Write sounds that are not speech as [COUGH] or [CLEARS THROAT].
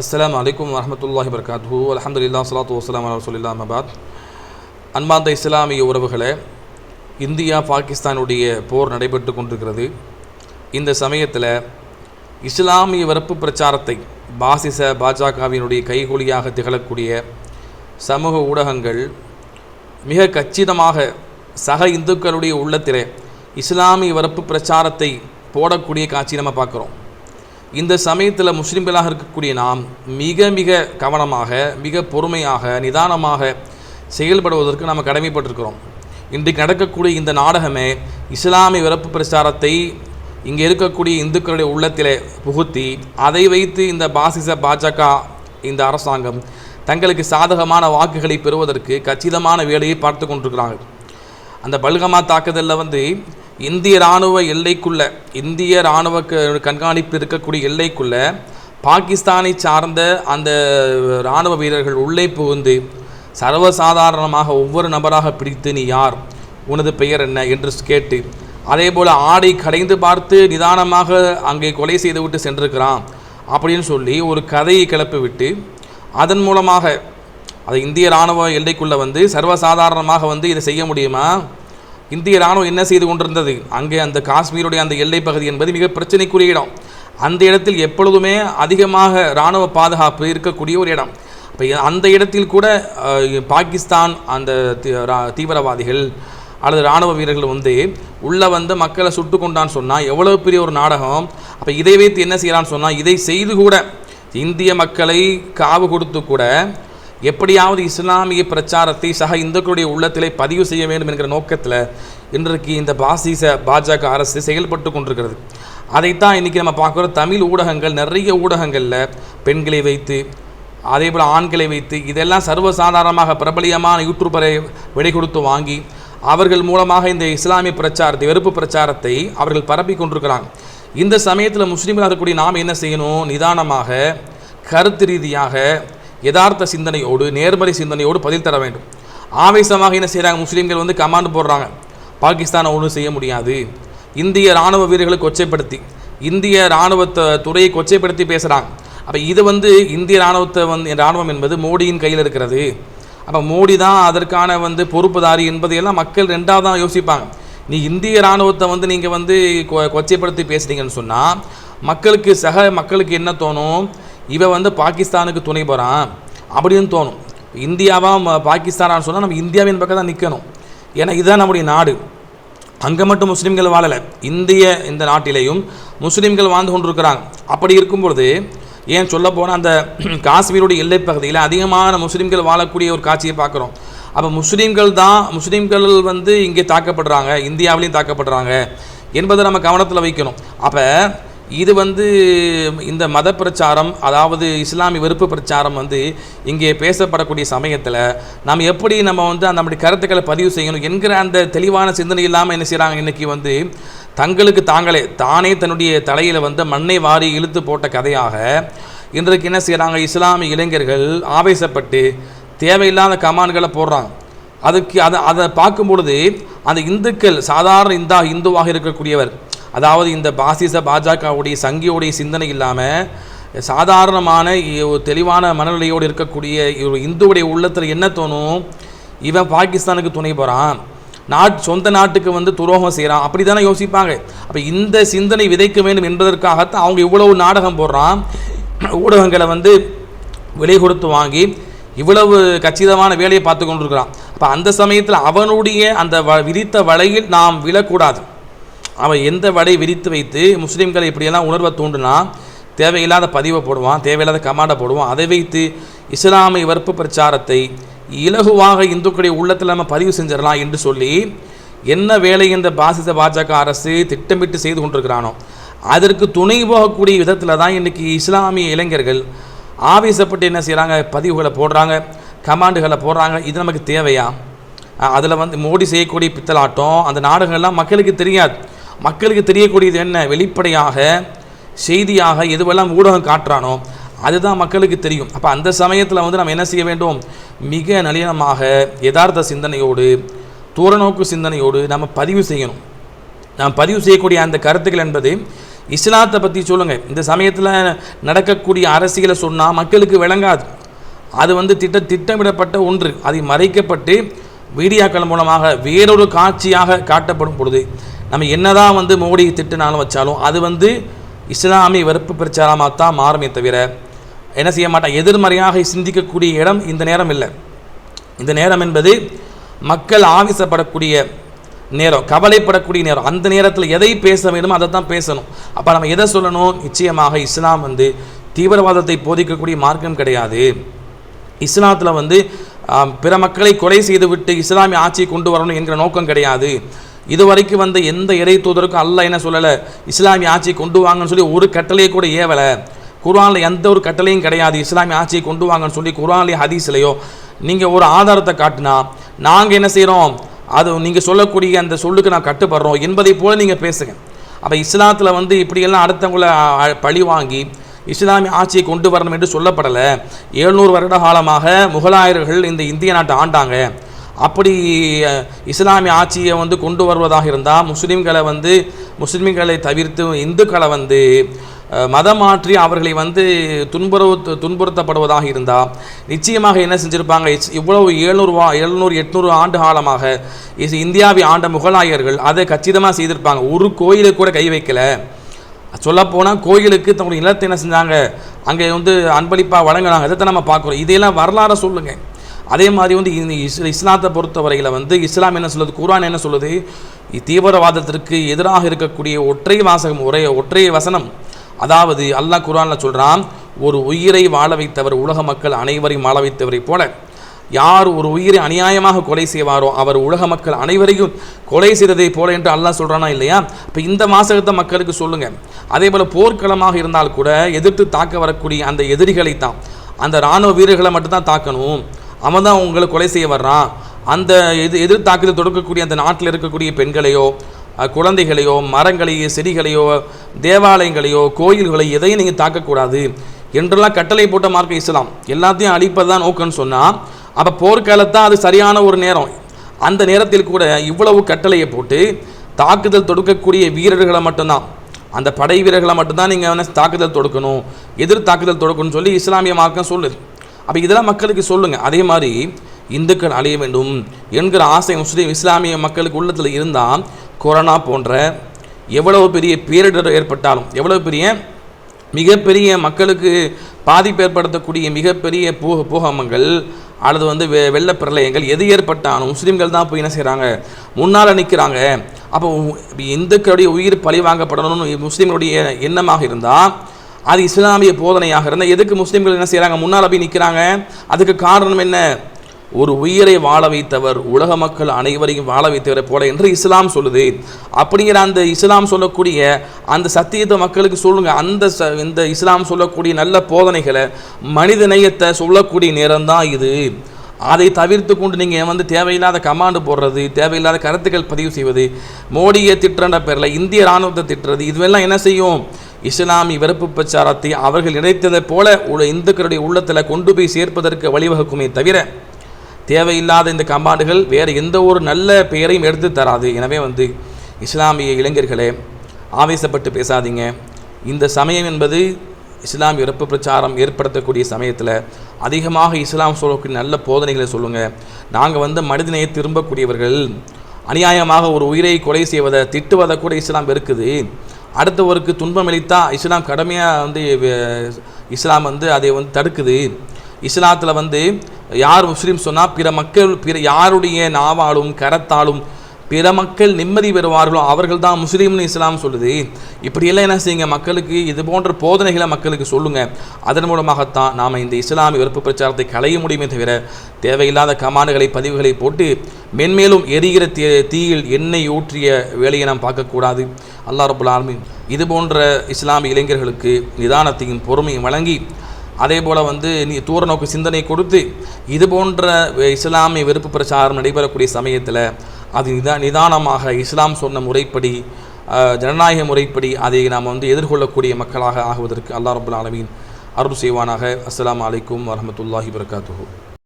அஸ்லாம் அலைக்கும் வரமத்துல்லாஹி வர்காத்து அல்ஹம்துலில்லாஹ் ஸலாத்து வஸ்ஸலாமு அலா ரசூலில்லாஹ் அபாத் அன்பார்ந்த இஸ்லாமிய உறவுகளே இந்தியா பாகிஸ்தானுடைய போர் நடைபெற்று கொண்டிருக்கிறது. இந்த சமயத்தில் இஸ்லாமிய வெறுப்பு பிரச்சாரத்தை பாசிச பாஜகவினுடைய கைகூலியாக திகழக்கூடிய சமூக ஊடகங்கள் மிக கச்சிதமாக சக இந்துக்களுடைய உள்ளத்திலே இஸ்லாமிய வெறுப்பு பிரச்சாரத்தை போடக்கூடிய காட்சி நம்ம பார்க்குறோம். இந்த சமயத்தில் முஸ்லீம்களாக இருக்கக்கூடிய நாம் மிக மிக கவனமாக மிக பொறுமையாக நிதானமாக செயல்படுவதற்கு நாம் கடமைப்பட்டிருக்கிறோம். இன்றைக்கு நடக்கக்கூடிய இந்த நாடகமே இஸ்லாமிய விறப்பு பிரச்சாரத்தை இங்கே இருக்கக்கூடிய இந்துக்களுடைய உள்ளத்தில் புகுத்தி அதை வைத்து இந்த பாசிச பாஜக இந்த அரசாங்கம் தங்களுக்கு சாதகமான வாக்குகளை பெறுவதற்கு கச்சிதமான வேலையை பார்த்து கொண்டிருக்கிறாங்க அந்த பல்கமா தாக்குதலில் வந்து இந்திய இராணுவ எல்லைக்குள்ள இந்திய இராணுவ கண்காணிப்பு இருக்கக்கூடிய எல்லைக்குள்ள பாகிஸ்தானை சார்ந்த அந்த இராணுவ வீரர்கள் உள்ளே புகுந்து சர்வசாதாரணமாக ஒவ்வொரு நபராக பிடித்து நீ யார்? உனது பெயர் என்ன? என்று கேட்டு அதே போல் ஆடை கடைந்து பார்த்து நிதானமாக அங்கே கொலை செய்துவிட்டு சென்றிருக்கிறான் அப்படின்னு சொல்லி ஒரு கதையை கிளப்பி விட்டு அதன் மூலமாக அது இந்திய இராணுவ எல்லைக்குள்ளே வந்து சர்வசாதாரணமாக வந்து இதை செய்ய முடியுமா? இந்திய ராணுவம் என்ன செய்து கொண்டிருந்தது? அங்கே அந்த காஷ்மீருடைய அந்த எல்லை பகுதி என்பது மிக பிரச்சனைக்குரிய இடம். அந்த இடத்தில் எப்பொழுதுமே அதிகமாக இராணுவ பாதுகாப்பு இருக்கக்கூடிய ஒரு இடம். இப்போ அந்த இடத்தில் கூட பாகிஸ்தான் அந்த ரா- தீவிரவாதிகள் அல்லது இராணுவ வீரர்கள் வந்து உள்ளே வந்து மக்களை சுட்டு கொண்டான்னு சொன்னால் எவ்வளோ பெரிய ஒரு நாடகம். அப்போ இதை வைத்து என்ன செய்யலான்னு சொன்னால் இதை செய்து கூட இந்திய மக்களை காவு கொடுத்து கூட எப்படியாவது இஸ்லாமிய பிரச்சாரத்தை சக இந்துக்களுடைய உள்ளத்திலே பதிவு செய்ய வேண்டும் என்கிற நோக்கத்தில் இன்றைக்கு இந்த பாசிச பாஜக அரசு செயல்பட்டு கொண்டிருக்கிறது. அதைத்தான் இன்றைக்கி நம்ம பார்க்குறோம். தமிழ் ஊடகங்கள் நிறைய ஊடகங்களில் பெண்களை வைத்து அதே போல் ஆண்களை வைத்து இதெல்லாம் சர்வசாதாரணமாக பிரபலியமான யூடியூபரை விடை கொடுத்து வாங்கி அவர்கள் மூலமாக இந்த இஸ்லாமிய பிரச்சாரத்தை வெறுப்பு பிரச்சாரத்தை அவர்கள் பரப்பி கொண்டிருக்கிறாங்க. இந்த சமயத்தில் முஸ்லீம்களாக இருக்கக்கூடிய நாம் என்ன செய்யணும்? நிதானமாக கருத்து ரீதியாக யதார்த்த சிந்தனையோடு நேர்மறை சிந்தனையோடு பதில் தர வேண்டும். ஆவேசமாக என்ன செய்கிறாங்க முஸ்லீம்கள் வந்து கமாண்ட் போடுறாங்க. பாகிஸ்தானை ஒன்றும் செய்ய முடியாது. இந்திய இராணுவ வீரர்களை கொச்சைப்படுத்தி இந்திய இராணுவத்தை துறையை கொச்சைப்படுத்தி பேசுகிறாங்க அப்போ இது வந்து இந்திய இராணுவத்தை வந்து இராணுவம் என்பது மோடியின் கையில் இருக்கிறது. அப்போ மோடி தான் அதற்கான வந்து பொறுப்புதாரி என்பதையெல்லாம் மக்கள் ரெண்டாவது தான் யோசிப்பாங்க. நீ இந்திய இராணுவத்தை வந்து நீங்கள் வந்து கொ- கொச்சைப்படுத்தி பேசுனீங்கன்னு சொன்னால் மக்களுக்கு சக மக்களுக்கு என்ன தோணும்? இவன் வந்து பாகிஸ்தானுக்கு துணை போகிறான் அப்படின்னு தோணும். இந்தியாவாக ம- பாகிஸ்தானான்னு சொன்னால் நம்ம இந்தியாவின் பக்கம் தான் நிற்கணும் ஏன்னா இதுதான் நம்முடைய நாடு. அங்கே மட்டும் முஸ்லீம்கள் வாழலை. இந்திய இந்த நாட்டிலேயும் முஸ்லீம்கள் வாழ்ந்து கொண்டிருக்கிறாங்க. அப்படி இருக்கும்பொழுது ஏன் சொல்ல போனால் அந்த [CLEARS THROAT] காஷ்மீருடைய எல்லைப் பகுதியில் அதிகமான முஸ்லீம்கள் வாழக்கூடிய ஒரு காட்சியை பார்க்குறோம். அப்போ முஸ்லீம்கள் தான் முஸ்லீம்கள் வந்து இங்கே தாக்கப்படுறாங்க இந்தியாவிலையும் தாக்கப்படுறாங்க என்பதை நம்ம கவனத்தில் வைக்கணும். அப்போ இது வந்து இந்த மத பிரச்சாரம் அதாவது இஸ்லாமிய வெறுப்பு பிரச்சாரம் வந்து இங்கே பேசப்படக்கூடிய சமயத்தில் நாம் எப்படி நம்ம வந்து அந்த நம்முடைய கருத்துக்களை பதிவு செய்யணும் என்கிற அந்த தெளிவான சிந்தனை இல்லாமல் என்ன செய்கிறாங்க இன்றைக்கி வந்து தங்களுக்கு தாங்களே தானே தன்னுடைய தலையில் வந்து மண்ணை வாரி இழுத்து போட்ட கதையாக இன்றைக்கு என்ன செய்கிறாங்க இஸ்லாமிய இளைஞர்கள் ஆவேசப்பட்டு தேவையில்லாத கமான்களை போடுறாங்க. அதுக்கு அதை அதை பார்க்கும் பொழுது அந்த இந்துக்கள் சாதாரண இந்தா இந்துவாக இருக்கக்கூடியவர் அதாவது இந்த பாசிச பாஜகவுடைய சங்கியோடைய சிந்தனை இல்லாமல் சாதாரணமான ஒரு தெளிவான மனநிலையோடு இருக்கக்கூடிய ஒரு இந்துவுடைய உள்ளத்தில் என்ன தோணும்? இவன் பாகிஸ்தானுக்கு துணை போகிறான் நாட் சொந்த நாட்டுக்கு வந்து துரோகம் செய்கிறான் அப்படி தானே யோசிப்பாங்க. அப்போ இந்த சிந்தனை விதைக்க வேண்டும் என்பதற்காகத்தான் அவங்க இவ்வளவு நாடகம் போடுறான். ஊடகங்களை வந்து விலை கொடுத்து வாங்கி இவ்வளவு கச்சிதமான வேலையை பார்த்து கொண்டிருக்கிறான். அப்போ அந்த சமயத்தில் அவனுடைய அந்த வ வலையில் நாம் விழக்கூடாது. அவன் எந்த வடை விரித்து வைத்து முஸ்லீம்களை இப்படியெல்லாம் உணர்வை தூண்டுனா தேவையில்லாத பதிவை போடுவான் தேவையில்லாத கமாண்டை போடுவான் அதை வைத்து இஸ்லாமிய வற்பு பிரச்சாரத்தை இலகுவாக இந்துக்களுடைய உள்ளத்தில் நம்ம பதிவு செஞ்சிடலாம் என்று சொல்லி என்ன வேலை இந்த பாசிச பாஜக அரசு திட்டமிட்டு செய்து கொண்டிருக்கிறானோ அதற்கு துணை போகக்கூடிய விதத்தில் தான் இன்றைக்கி இஸ்லாமிய இளைஞர்கள் ஆவேசப்பட்டு என்ன செய்கிறாங்க பதிவுகளை போடுறாங்க கமாண்டுகளை போடுறாங்க. இது நமக்கு தேவையா? அதில் வந்து மோடி செய்யக்கூடிய பித்தலாட்டம் அந்த நாடகங்கள்லாம் மக்களுக்கு தெரியாது. மக்களுக்கு தெரியக்கூடியது என்ன? வெளிப்படையாக செய்தியாக எதுவெல்லாம் ஊடகம் காட்டுறானோ அதுதான் மக்களுக்கு தெரியும். அப்போ அந்த சமயத்தில் வந்து நம்ம என்ன செய்ய வேண்டும்? மிக நளினமாக யதார்த்த சிந்தனையோடு தூரநோக்கு சிந்தனையோடு நம்ம பதிவு செய்யணும். நாம் பதிவு செய்யக்கூடிய அந்த கருத்துக்கள் என்பது இஸ்லாத்தை பற்றி சொல்லுங்கள் இந்த சமயத்தில் நடக்கக்கூடிய அரசியலை சொன்னால் மக்களுக்கு விளங்காது. அது வந்து திட்ட திட்டமிடப்பட்ட ஒன்று. அதை மறைக்கப்பட்டு வீடியோக்கள் மூலமாக வேறொரு காட்சியாக காட்டப்படும் பொழுது நம்ம என்னதான் வந்து மோடி திட்டுனாலும் வச்சாலும் அது வந்து இஸ்லாமிய வெறுப்பு பிரச்சாரமாக தான் மாறுமே தவிர என்ன செய்ய மாட்டான்? எதிர்மறையாக சிந்திக்கக்கூடிய இடம் இந்த நேரம் இல்லை. இந்த நேரம் என்பது மக்கள் ஆவேசப்படக்கூடிய நேரம் கவலைப்படக்கூடிய நேரம். அந்த நேரத்தில் எதை பேச வேண்டுமோ அதை தான் பேசணும். அப்போ நம்ம எதை சொல்லணும்? நிச்சயமாக இஸ்லாம் வந்து தீவிரவாதத்தை போதிக்கக்கூடிய மார்க்கம் கிடையாது. இஸ்லாத்தில் வந்து பிற மக்களை கொலை செய்துவிட்டு இஸ்லாமிய ஆட்சியை கொண்டு வரணும் என்கிற நோக்கம் கிடையாது. இதுவரைக்கும் வந்த எந்த இறை தூதருக்கும் அல்ல என்ன சொல்லலை. இஸ்லாமிய ஆட்சியை கொண்டு வாங்கன்னு சொல்லி ஒரு கட்டளையை கூட ஏவலை. குர்ஆனில் எந்த ஒரு கட்டளையும் கிடையாது. இஸ்லாமிய ஆட்சியை கொண்டு வாங்கன்னு சொல்லி குர்ஆன்லேயோ ஹதீஸ்லையோ நீங்கள் ஒரு ஆதாரத்தை காட்டினா நாங்கள் என்ன செய்கிறோம் அது நீங்கள் சொல்லக்கூடிய அந்த சொல்லுக்கு நான் கட்டுப்படுறோம் என்பதை போல நீங்கள் பேசுங்க. அப்போ இஸ்லாத்தில் வந்து இப்படியெல்லாம் அடுத்தவங்களை பழி வாங்கி இஸ்லாமிய ஆட்சியை கொண்டு வரணும் என்று சொல்லப்படலை. எழுநூறு வருட காலமாக முகலாயர்கள் இந்த இந்திய நாட்டை ஆண்டாங்க. அப்படி இஸ்லாமிய ஆட்சியை வந்து கொண்டு வருவதாக இருந்தால் முஸ்லீம்களை வந்து முஸ்லீம்களை தவிர்த்து இந்துக்களை வந்து மதம் மாற்றி அவர்களை வந்து துன்புறு துன்புறுத்தப்படுவதாக இருந்தால் நிச்சயமாக என்ன செஞ்சுருப்பாங்க? இவ்வளவு எழுநூறு வா எழுநூறு எட்நூறு ஆண்டு காலமாக இந்தியாவை ஆண்ட முகலாயர்கள் அதை கச்சிதமாக செய்திருப்பாங்க. ஒரு கோயிலுக்கு கூட கை வைக்கலை. சொல்லப்போனால் கோயிலுக்கு தன்னுடைய நிலத்தை என்ன செஞ்சாங்க? அங்கே வந்து அன்பளிப்பாக வழங்கினாங்க. இதை நம்ம பார்க்குறோம். இதையெல்லாம் வரலாறை சொல்லுங்கள் அதே மாதிரி வந்து இந்த இஸ்லாத்தை பொறுத்தவரையில் வந்து இஸ்லாம் என்ன சொல்லுது? குரான் என்ன சொல்லுது? தீவிரவாதத்திற்கு எதிராக இருக்கக்கூடிய ஒற்றை வாசகம் ஒரே ஒற்றை வசனம். அதாவது அல்லாஹ் குரானில் சொல்கிறான் ஒரு உயிரை வாழ வைத்தவர் உலக மக்கள் அனைவரையும் வாழ வைத்தவரைப் போல. யார் ஒரு உயிரை அநியாயமாக கொலை செய்வாரோ அவர் உலக மக்கள் அனைவரையும் கொலை செய்ததை போல என்று அல்லாஹ் சொல்கிறானா இல்லையா? இப்போ இந்த வாசகத்தை மக்களுக்கு சொல்லுங்கள் அதே போல் போர்க்களமாக இருந்தால் கூட எதிர்த்து தாக்க வரக்கூடிய அந்த எதிரிகளை தான் அந்த இராணுவ வீரர்களை மட்டும்தான் தாக்கணும். அவன் தான் உங்களை கொலை செய்ய வர்றான். அந்த எது எதிர் தாக்குதல் தொடுக்கக்கூடிய அந்த நாட்டில் இருக்கக்கூடிய பெண்களையோ குழந்தைகளையோ மரங்களையோ செடிகளையோ தேவாலயங்களையோ கோயில்களை எதையும் நீங்கள் தாக்கக்கூடாது என்றெல்லாம் கட்டளை போட்ட மார்க்க இஸ்லாம். எல்லாத்தையும் அழிப்பது தான் நோக்கம்னு சொன்னால் அப்போ போர்க்காலத்தான் அது சரியான ஒரு நேரம். அந்த நேரத்தில் கூட இவ்வளவு கட்டளையை போட்டு தாக்குதல் தொடுக்கக்கூடிய வீரர்களை மட்டும்தான். அந்த படை வீரர்களை மட்டும்தான் நீங்கள் தாக்குதல் தொடுக்கணும் எதிர் தாக்குதல் தொடுக்கணும்னு சொல்லி இஸ்லாமிய மார்க்கம் சொல்லுது. அப்போ இதெல்லாம் மக்களுக்கு சொல்லுங்கள் அதே மாதிரி இந்துக்கள் அழிய வேண்டும் என்கிற ஆசை முஸ்லீம் இஸ்லாமிய மக்களுக்கு உள்ளத்தில் இருந்தால் கொரோனா போன்ற எவ்வளவு பெரிய பேரிடர் ஏற்பட்டாலும் எவ்வளவு பெரிய மிகப்பெரிய மக்களுக்கு பாதிப்பு ஏற்படுத்தக்கூடிய மிகப்பெரிய பூக பூகமங்கள் அல்லது வந்து வெ வெள்ள பிரளயங்கள் எது ஏற்பட்டாலும் முஸ்லீம்கள் தான் போய் என்ன செய்கிறாங்க முன்னால் நிற்கிறாங்க அப்போ உ- இந்துக்களுடைய உயிர் பழி வாங்கப்படணும்னு முஸ்லீம்களுடைய எண்ணமாக இருந்தால் அது இஸ்லாமிய போதனையாக இருந்தால் எதுக்கு முஸ்லீம்கள் என்ன செய்கிறாங்க முன்னால் போய் நிற்கிறாங்க அதுக்கு காரணம் என்ன? ஒரு உயிரை வாழ வைத்தவர் உலக மக்கள் அனைவரையும் வாழ வைத்தவரை போல என்று இஸ்லாம் சொல்லுது. அப்படிங்கிற அந்த இஸ்லாம் சொல்லக்கூடிய அந்த சத்தியத்தை மக்களுக்கு சொல்லுங்க. அந்த ச இந்த இஸ்லாம் சொல்லக்கூடிய நல்ல போதனைகளை மனித நேயத்தை சொல்லக்கூடிய நேரம்தான் இது. அதை தவிர்த்து கொண்டு நீங்கள் வந்து தேவையில்லாத கமாண்டு போடுறது தேவையில்லாத கருத்துக்கள் பதிவு செய்வது மோடியை திட்டுறன்ற பேரில் இந்திய இராணுவத்தை திட்டுறது இதுவெல்லாம் என்ன செய்யும்? இஸ்லாமிய வெறுப்பு பிரச்சாரத்தை அவர்கள் நினைத்ததைப் போல உள்ள இந்துக்களுடைய உள்ளத்தில் கொண்டு போய் சேர்ப்பதற்கு வழிவகுக்குமே தவிர தேவையில்லாத இந்த கமாண்டுகள் வேறு எந்த ஒரு நல்ல பெயரையும் எடுத்து தராது. எனவே வந்து இஸ்லாமிய இளைஞர்களே ஆவேசப்பட்டு பேசாதீங்க. இந்த சமயம் என்பது இஸ்லாமிய இறப்பு பிரச்சாரம் ஏற்படுத்தக்கூடிய சமயத்தில் அதிகமாக இஸ்லாம் சொல்லக்கூடிய நல்ல போதனைகளை சொல்லுங்கள் நாங்கள் வந்து மனிதனையை திரும்பக்கூடியவர்கள் அநியாயமாக ஒரு உயிரை கொலை செய்வதை திட்டுவதை கூட இஸ்லாம் இருக்குது அடுத்தவருக்கு துன்பம் அளித்தா இஸ்லாம் கடமையாக வந்து இஸ்லாம் வந்து அதை வந்து தடுக்குது. இஸ்லாத்தில் வந்து யார் முஸ்லீம் சொன்னால் பிற மக்கள் பிற யாருடைய நாவாலும் கரத்தாலும் பிற மக்கள் நிம்மதி பெறுவார்களோ அவர்கள் தான் முஸ்லீம்னு இஸ்லாம் சொல்லுது. இப்படியெல்லாம் என்ன செய்யுங்க? மக்களுக்கு இது போன்ற போதனைகளை மக்களுக்கு சொல்லுங்கள் அதன் மூலமாகத்தான் நாம் இந்த இஸ்லாமிய வெறுப்பு பிரச்சாரத்தை களைய முடியுமே தவிர தேவையில்லாத கமாண்டுகளை பதிவுகளை போட்டு மென்மேலும் எரிகிற தீ தீயில் எண்ணெய் ஊற்றிய வேலையை நாம் பார்க்கக்கூடாது. அல்லா ரபுல் ஆலமீன் இது போன்ற இஸ்லாமிய இளைஞர்களுக்கு நிதானத்தையும் பொறுமையும் வழங்கி அதே போல் வந்து நீ தூர நோக்கு சிந்தனை கொடுத்து இது போன்ற இஸ்லாமிய வெறுப்பு பிரச்சாரம் நடைபெறக்கூடிய சமயத்தில் அது நிதா நிதானமாக இஸ்லாம் சொன்ன முறைப்படி ஜனநாயக முறைப்படி அதை நாம் வந்து எதிர்கொள்ளக்கூடிய மக்களாக ஆகுவதற்கு அல்லாஹ் ரபுல் ஆலமீன் அருள் செய்வானாக. அஸ்லாம் அலைக்கும் வரமத்துல்லாஹி வரகாத்துஹூ